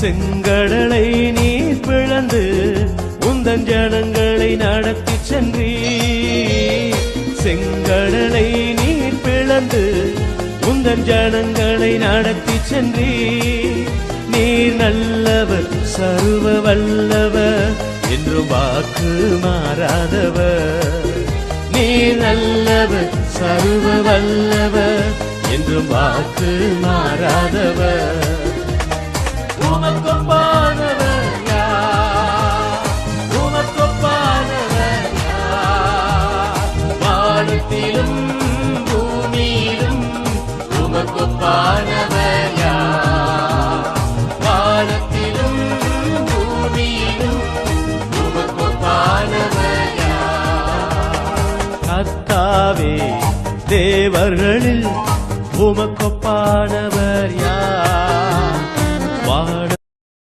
செங்கடலை நீ பிளந்து உந்தன் ஜனங்களை நடத்தி சென்றீ செங்கடலை நீ பிளந்து உந்தன் ஜனங்களை நடத்தி சென்றீ நீர் நல்லவர் சர்வ வல்லவர் என்றும் வாக்கு மாறாதவர். நீர் நல்லவர் சர்வ வல்லவர் என்றும் வாக்கு மாறாதவர். வானத்திலும் பூமியிலும் உமக்கொப்பானவர் யார்? வானத்திலும் பூமியிலும் உமக்கொப்பானவர் யார்? கர்த்தாவே தேவர்களில் உமக்கொப்பானவர் யார்